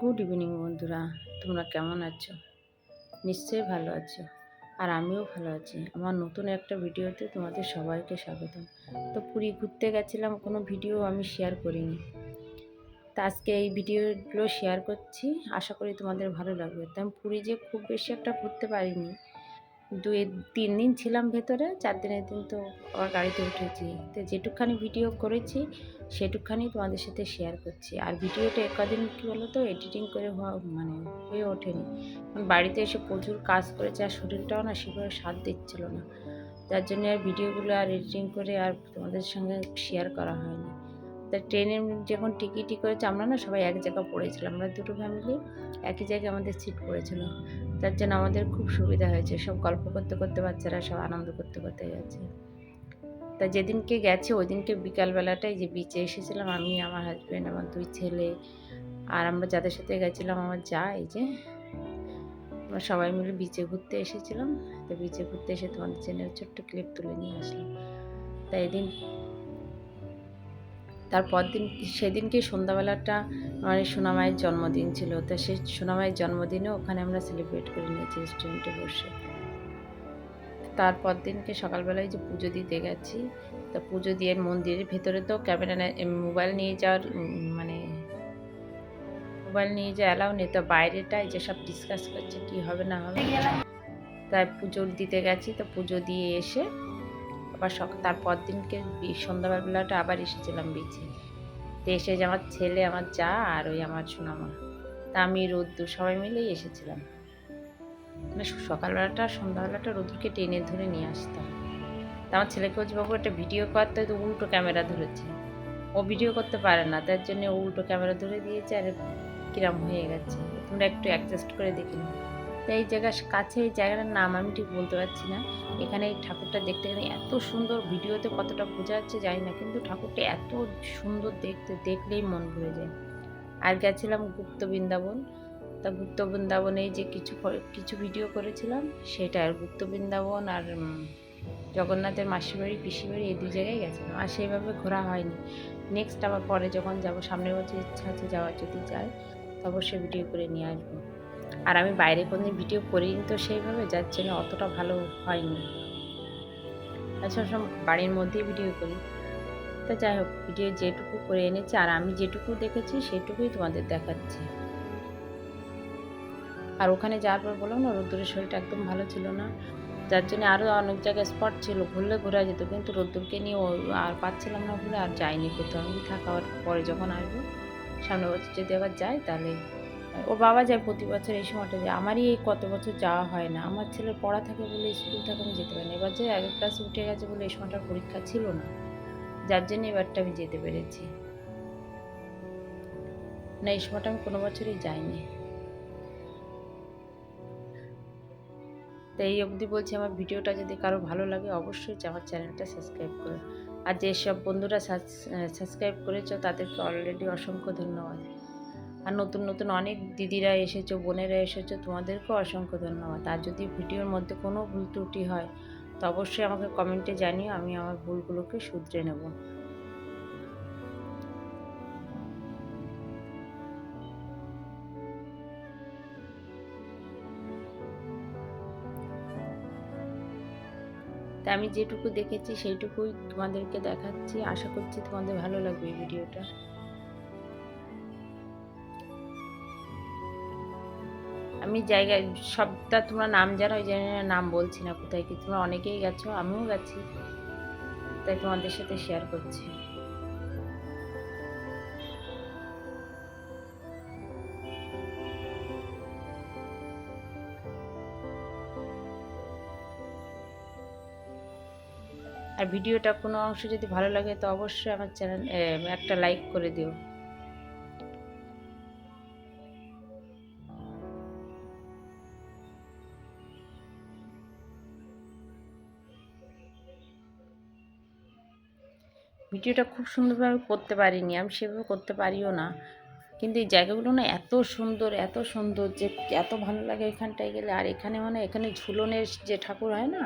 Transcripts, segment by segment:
Good evening বন্ধুরা। তোমরা কেমন আছো? নিশ্চয়ই ভালো আছো। আর আমিও ভালো আছি। আমার নতুন একটা ভিডিওতে তোমাদের সবাইকে স্বাগতম। তো পুরী ঘুরতে গেছিলাম, কোনো ভিডিও আমি শেয়ার করিনি। তা আজকে এই ভিডিওগুলো শেয়ার করছি। আশা করি তোমাদের ভালো লাগবে। তো আমি পুরী যে খুব বেশি একটা ঘুরতে পারিনি দুই, তিন দিন ছিলাম ভেতরে, চার দিনের দিন তো আবার গাড়িতে উঠেছি। তো যেটুকখানি ভিডিও করেছি, সেটুকখানি তোমাদের সাথে শেয়ার করছি। আর ভিডিওটা একদিন কী বলো তো এডিটিং করে হওয়া মানে হয়ে ওঠেনি। বাড়িতে এসে প্রচুর কাজ করেছে আর শরীরটাও না সেভাবে সাথ দিচ্ছিল না। যার জন্য আর ভিডিওগুলো আর এডিটিং করে আর তোমাদের সঙ্গে শেয়ার করা হয়নি। তা ট্রেনে যখন টিকিটই করেছে, আমরা না সবাই এক জায়গা পড়েছিলাম। আমরা দুটো ফ্যামিলি একই জায়গায় আমাদের সিট পড়েছিল। তার জন্য আমাদের খুব সুবিধা হয়েছে। সব গল্প করতে করতে বাচ্চারা সব আনন্দ করতে করতে গেছে তা যেদিনকে গেছে ওই দিনকে বিকালবেলাটাই যে বিচে এসেছিলাম আমি, আমার হাজব্যান্ড আমার দুই ছেলে আর আমরা যাদের সাথে গেছিলাম, আমার যা, এই যে আমরা সবাই মিলে বিচে ঘুরতে এসেছিলাম। তো বিচে ঘুরতে এসে তোমাদের চ্যানেল ছোট্ট ক্লিপ তুলে নিয়ে আসলাম। তাই এদিন তারপর দিন সেদিনকে সন্ধ্যাবেলাটা মানে সোনামায়ের জন্মদিন ছিল। তা সেই সোনামায়ের জন্মদিনে ওখানে আমরা সেলিব্রেট করে নিয়েছি রেস্টুরেন্টে বসে। তারপর দিনকে সকালবেলায় যে পুজো দিতে গেছি, তা পুজো দিয়ে মন্দিরের ভেতরে তো ক্যামেরা মোবাইল নিয়ে যাওয়ার মানে মোবাইল নিয়ে যাওয়া অ্যালাউ নেই। তো বাইরেটাই যেসব ডিসকাস করছে কি হবে না হবে, তাই পুজো দিতে গেছি। তো পুজো দিয়ে এসে আবার সকাল তারপর দিনকে বি- সন্ধ্যাবেলাটা আবার এসেছিলাম বিচে তো এসে যে আমার ছেলে, আমার যা আর ওই আমার সোনামা। তা আমি রোদ্দুর সবাই মিলেই এসেছিলাম। মানে সকালবেলাটা, সন্ধ্যাবেলাটা রোদ্দুরকে টেনে ধরে নিয়ে আসতাম। তা আমার ছেলেকে বলছি, বাবু, একটা ভিডিও করতে তো উল্টো ক্যামেরা ধরেছে। ও ভিডিও করতে পারে না, তার জন্য উল্টো ক্যামেরা ধরে দিয়েছে আর কিরম হয়ে গেছে। তোমরা একটু অ্যাডজাস্ট করে দেখে নিও। তো এই জায়গার কাছে এই জায়গাটার নাম আমি ঠিক বলতে পারছি না। এখানে এই ঠাকুরটা দেখতে গেলে এত সুন্দর ভিডিওতে কতটা বোঝা যাচ্ছে জানি না, কিন্তু ঠাকুরটা এত সুন্দর দেখতে, দেখলেই মন ভরে যায়। আর গেছিলাম গুপ্ত বৃন্দাবন। তা গুপ্ত বৃন্দাবনে যে কিছু কিছু ভিডিও করেছিলাম, সেটা আর গুপ্ত বৃন্দাবন আর জগন্নাথের মাসির বাড়ি পিসির বাড়ি এই দুই জায়গায় গেছিলাম। আর সেইভাবে ঘোরা হয়নি। নেক্সট আবার পরে যখন যাব, সামনের বছর ইচ্ছা আছে যাওয়ার, যদি যায় অবশ্যই ভিডিও করে নিয়ে আসব। আর আমি বাইরে কোনদিন ভিডিও করিনি তো সেইভাবে যার জন্য অতটা ভালো হয়নি। আচ্ছা সব বাড়ির মধ্যেই ভিডিও করি। তো যাই হোক, ভিডিও যেটুকু করে এনেছি আর আমি যেটুকু দেখেছি সেটুকুই তোমাদের দেখাচ্ছি। আর ওখানে যাওয়ার পর বললাম না রোদ্দুরের শরীরটা একদম ভালো ছিল না। যার জন্য আরও অনেক জায়গায় স্পট ছিল, ঘুরলে ঘোরা যেত, কিন্তু রোদ্দুরকে নিয়ে ও- আর পাচ্ছিলাম না বলে আর যাইনি কোথাও। আমি থাকার পরে যখন আসব সামনে বছর যদি আবার যাই তাহলে ওর বাবা যায় প্রতি বছর এই সময়টা যায় আমারই এই কত বছর যাওয়া হয় না। আমার ছেলের পড়া থাকে বলে স্কুল থাকে, আমি যেতে পারি না। এবার যে এক ক্লাসে উঠে গেছে বলে এই সময়টার পরীক্ষা ছিল না। যার জন্য এবারটা আমি যেতে পেরেছি। না, এই সময়টা আমি কোনো বছরই যাইনি। তো এই অবধি বলছি, আমার ভিডিওটা যদি কারও ভালো লাগে, অবশ্যই আমার চ্যানেলটা সাবস্ক্রাইব করো। আর যেসব বন্ধুরা সাবস্ক্রাইব করেছ, তাদেরকে অলরেডি অসংখ্য ধন্যবাদ। আর নতুন নতুন অনেক দিদিরা এসেছ, বোনেরা এসেছ, তোমাদেরকেও অসংখ্য ধন্যবাদ। আর যদি ভিডিওর মধ্যে কোনো ভুল ত্রুটি হয়, তো অবশ্যই আমাকে কমেন্টে জানিও, আমি আমার ভুলগুলোকে শুধরে নেব। তা আমি যেটুকু দেখেছি, সেইটুকুই তোমাদেরকে দেখাচ্ছি। আশা করছি তোমাদের ভালো লাগবে এই ভিডিওটা। আমি জায়গায় সবটা তোমরা নাম জানো ওই জন্য নাম বলছি না কোথায় কি, তোমরা অনেকেই গেছো, আমিও গেছি। তাই তোমাদের সাথে শেয়ার করছি। আর ভিডিওটা কোনো অংশ যদি ভালো লাগে তো অবশ্যই আমার চ্যানেল একটা লাইক করে দিও। ভিডিওটা খুব সুন্দরভাবে করতে পারিনি, আমি সেভাবে করতে পারিও না। কিন্তু এই জায়গাগুলো না এত সুন্দর এত সুন্দর যে এত ভালো লাগে এখানটায় গেলে। আর এখানে মানে এখানে ঝুলনের যে ঠাকুর হয় না,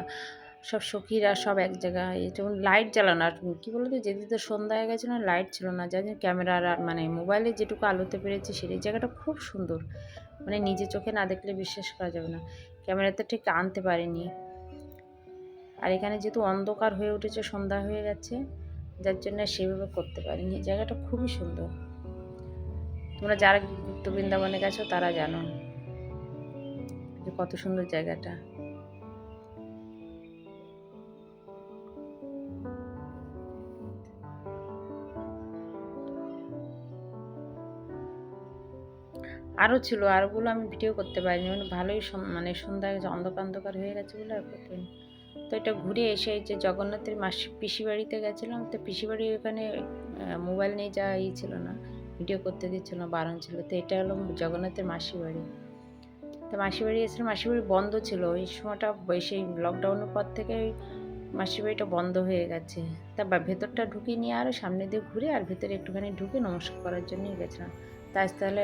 সব সখীরা সব এক জায়গায় যেমন লাইট জ্বালানো, আর কী বলতো, যেদিন তো সন্ধ্যা হয়ে গেছে না লাইট ছিল না, যার জন্য ক্যামেরার আর মানে মোবাইলে যেটুকু আলোতে পেরেছি, সেই জায়গাটা খুব সুন্দর। মানে নিজে চোখে না দেখলে বিশ্বাস করা যাবে না। ক্যামেরাতে ঠিক আনতে পারিনি। আর এখানে যেহেতু অন্ধকার হয়ে উঠেছে, সন্ধ্যা হয়ে গেছে যার জন্য সেভাবে করতে পারিনি। জায়গাটা খুবই সুন্দর। তোমরা যারা গুপ্ত বৃন্দাবনে গেছো, তারা জানো যে কত সুন্দর জায়গাটা। আরও ছিল, আরগুলো আমি ভিডিও করতে পারিনি। মানে ভালোই মানে সন্ধ্যা অন্ধকার অন্ধকার হয়ে গেছে বলে আর করতে। তো এটা ঘুরে এসে যে জগন্নাথের মাসি পিসি বাড়িতে গেছিলাম, তো পিসি বাড়ি ওখানে মোবাইল নিয়ে যাওয়া ই ছিল না ভিডিও করতে দিচ্ছিল না বারণ ছিল। তো এটা হলো জগন্নাথের মাসি বাড়ি তো মাসি বাড়ি এসেছিলাম মাসি বাড়ি বন্ধ ছিল। ওই সময়টা সেই লকডাউনের পর থেকে ওই মাসি বাড়িটা বন্ধ হয়ে গেছে। তা ভেতরটা ঢুকিয়ে নিয়ে আরও সামনে দিয়ে ঘুরে আর ভেতরে একটুখানি ঢুকে নমস্কার করার জন্যই গেছিলাম। তাই তাহলে